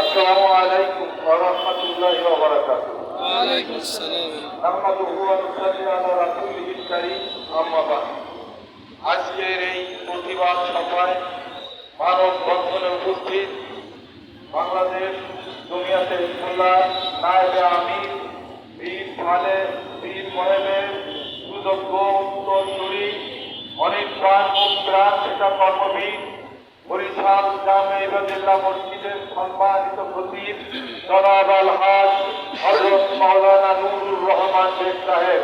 আসসালামু আলাইকুম ওয়া রাহমাতুল্লাহি ওয়া বারাকাতুহু। ওয়ালাইকুম আসসালাম। নাহমাদুহু ওয়া নুসাল্লি আলা রাসূলিহিল কারীম আম্মা বাদ। আজকের এই প্রতিবাদ সভায় মানব বন্ধনে উপস্থিত বাংলাদেশ দুনিয়াতে ইসলাম নায়েবে আমির বীর খালে বীর মহেবের সুযোগ্য উত্তরসূরি অনির্বাণ মুদ্রান সেটা কর্মবীর বরিশাল জামে ইবাদিল্লাহ মসজিদের সম্মানিত খতিব জনাব আল হাজ হজরত মাওলানা নুরুর রহমান শেখ সাহেব।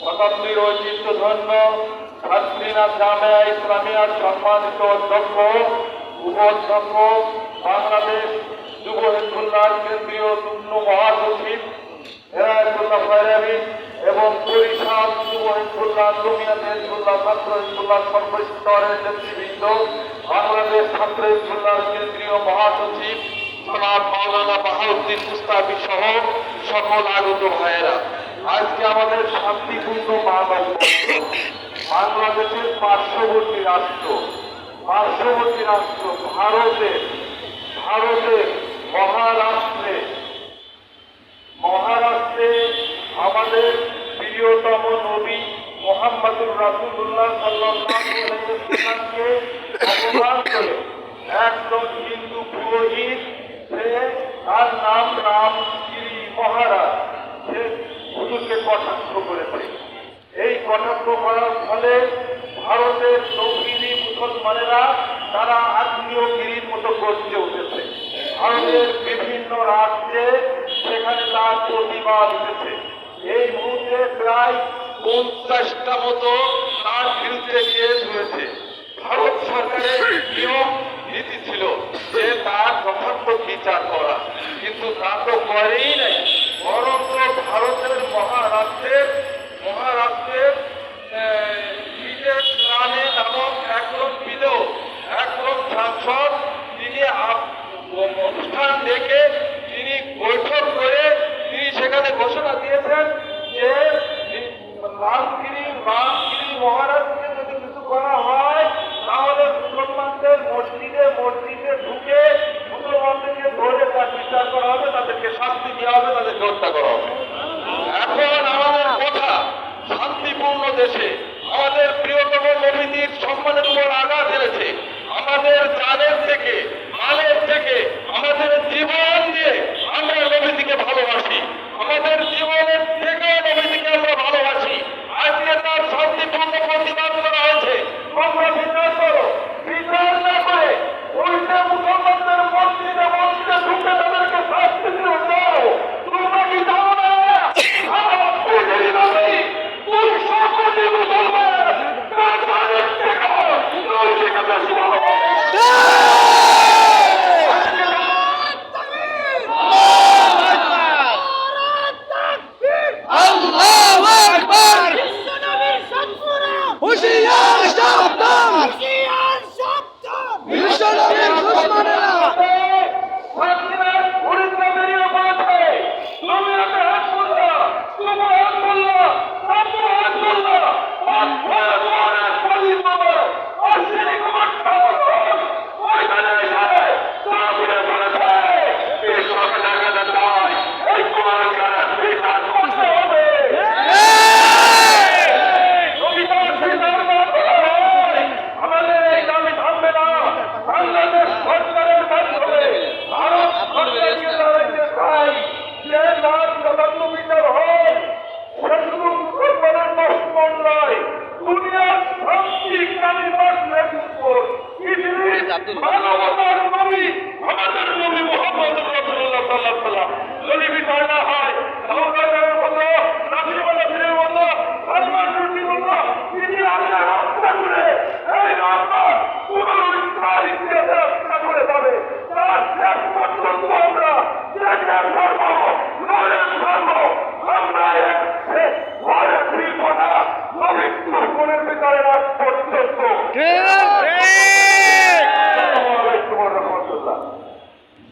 শতাব্দীর ঐতিহ্যধন্য ছাত্রীনা জামিয়া ইসলামিয়ার সম্মানিত অধ্যক্ষ, উপাধ্যক্ষ, বাংলাদেশ যুব হিজবুল্লাহর কেন্দ্রীয় যুগ্ম মহাসচিব এরায়তুল্লাহ ফয়রাবি এবং বরিশাল যুব হিজবুল্লাহ জমিয়াত হিজবুল্লাহ ছাত্র হিজবুল্লাহ সর্বস্তরের নেতৃবৃন্দ বাংলাদেশ ছাত্র হিজবুল্লাহর কেন্দ্রীয় মহাসচিব জনাব মাওলানা বাহাউদ্দিন মুস্তাফি সহ সকল আগত ভাইয়েরা। আজকে আমাদের শান্তিপূর্ণ মানব বাংলাদেশের পার্শ্ববর্তী রাষ্ট্র। পার্শ্ববর্তী রাষ্ট্র ভারতের ভারতের মহারাষ্ট্রে। মহারাষ্ট্রে আমাদের প্রিয়তম নবী মোহাম্মদুর রাসুল্লাহ সাল্লামকে একজন হিন্দু পুরোহিত সে তার নাম রামগিরি মহারাজ সে হুজুরকে কটাক্ষ করেছে এই কটাক্ষ করার ফলে ভারতের তৌহিদি মুসলমানেরা তারা আত্মীয়গিরির মতো গর্জে উঠেছে ভারতের বিভিন্ন রাজ্যে সেখানে তার প্রতিবাদ উঠেছে এই মুহূর্তে প্রায় পঞ্চাশটা মতো তার বিরুদ্ধে কেস হয়েছে। ভারত সরকারের নিয়ম নীতি ছিল যে তার যথার্থ বিচার করা। কিন্তু তা তো করেই নাই। বরঞ্চ ভারতের মহারাষ্ট্রের মহারাষ্ট্রের বিদেশ নামক একজন বিধেয় একজন সাংসদ, তিনি অনুষ্ঠান ডেকে তিনি বৈঠক করে তিনি সেখানে ঘোষণা দিয়েছেন যে এই রামগিরি রামগিরি মহারাজকে যদি কিছু করা হয় তাহলে মুসলমানদের মসজিদে মসজিদে ঢুকে মুসলমানদেরকে ধরে তার বিচার করা হবে, তাদেরকে শাস্তি দেওয়া হবে, তাদেরকে হত্যা করা হবে। এখন আমাদের কথা, শান্তিপূর্ণ দেশে Yeah!